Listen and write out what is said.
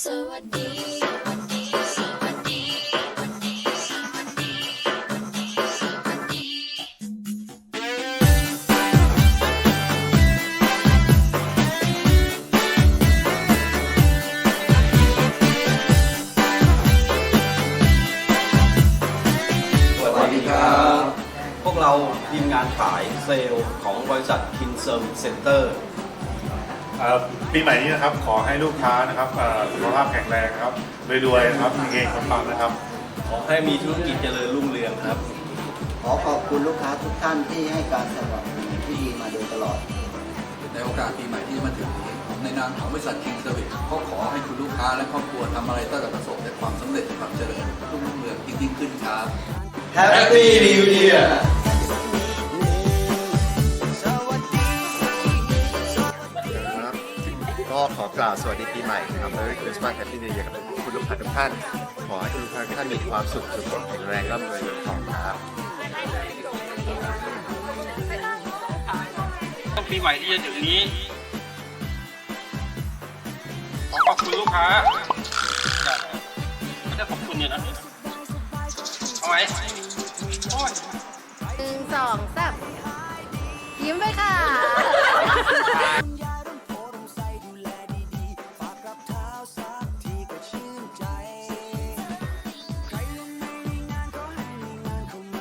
สวัสดีสวัสดีสวัสดีสวัสดีสวัสดีสวัสดีครับ พวกเราทีมงานขายเซลล์ของบริษัท King Service Center ปีใหม่นี้นะครับขอให้ลูกค้านะครับเอ่อสุขภาพแข็งแรงนะครับรวยๆนะครับเฮงๆปังๆนะครับ ขอให้มีธุรกิจเจริญรุ่งเรืองครับ ขอขอบคุณลูกค้าทุกท่านที่ให้การสนับสนุนที่ดีมาโดยตลอด ในโอกาสปีใหม่ที่จะมาถึงนี้ในนามของบริษัท King Service ก็ขอให้คุณลูกค้าและครอบครัวทำอะไรก็จะประสบแต่ความสำเร็จความเจริญรุ่งเรืองยิ่งๆขึ้นครับ Happy New Year ก็ขอกล่าวสวัสดีปีใหม่ครับ Merry Christmas Happy New Year กับคุณลูกค้าทุกท่าน ขอให้คุณลูกค้าทุกท่านมีความสุขสุขภาพแข็งแรงร่ำรวยเงินทองครับต้องปีใหม่ที่จะถึงนี้ ขอขอบคุณลูกค้าไม่ได้ขอบคุณเนี่ยนะเอาไหมโอ้ยหนึ่งสองสามยิ้มไปค่ะ